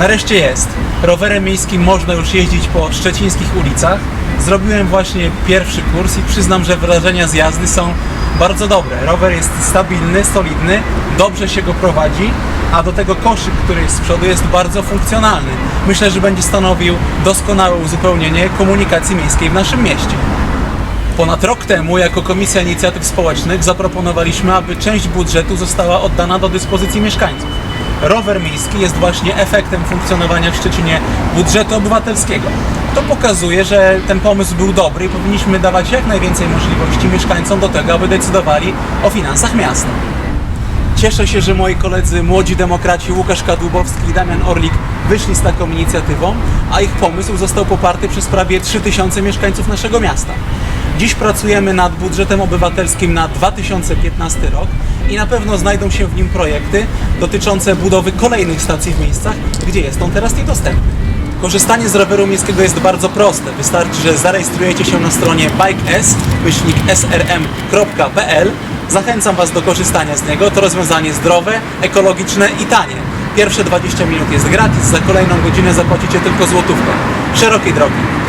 Nareszcie jest. Rowerem miejskim można już jeździć po szczecińskich ulicach. Zrobiłem właśnie pierwszy kurs i przyznam, że wrażenia z jazdy są bardzo dobre. Rower jest stabilny, solidny, dobrze się go prowadzi, a do tego koszyk, który jest z przodu jest bardzo funkcjonalny. Myślę, że będzie stanowił doskonałe uzupełnienie komunikacji miejskiej w naszym mieście. Ponad rok temu, jako Komisja Inicjatyw Społecznych, zaproponowaliśmy, aby część budżetu została oddana do dyspozycji mieszkańców. Rower miejski jest właśnie efektem funkcjonowania w Szczecinie budżetu obywatelskiego. To pokazuje, że ten pomysł był dobry i powinniśmy dawać jak najwięcej możliwości mieszkańcom do tego, aby decydowali o finansach miasta. Cieszę się, że moi koledzy młodzi demokraci Łukasz Kadłubowski i Damian Orlik wyszli z taką inicjatywą, a ich pomysł został poparty przez prawie 3000 mieszkańców naszego miasta. Dziś pracujemy nad budżetem obywatelskim na 2015 rok i na pewno znajdą się w nim projekty dotyczące budowy kolejnych stacji w miejscach, gdzie jest on teraz niedostępny. Korzystanie z roweru miejskiego jest bardzo proste. Wystarczy, że zarejestrujecie się na stronie bikes-srm.pl. Zachęcam Was do korzystania z niego. To rozwiązanie zdrowe, ekologiczne i tanie. Pierwsze 20 minut jest gratis, za kolejną godzinę zapłacicie tylko złotówkę. Szerokiej drogi.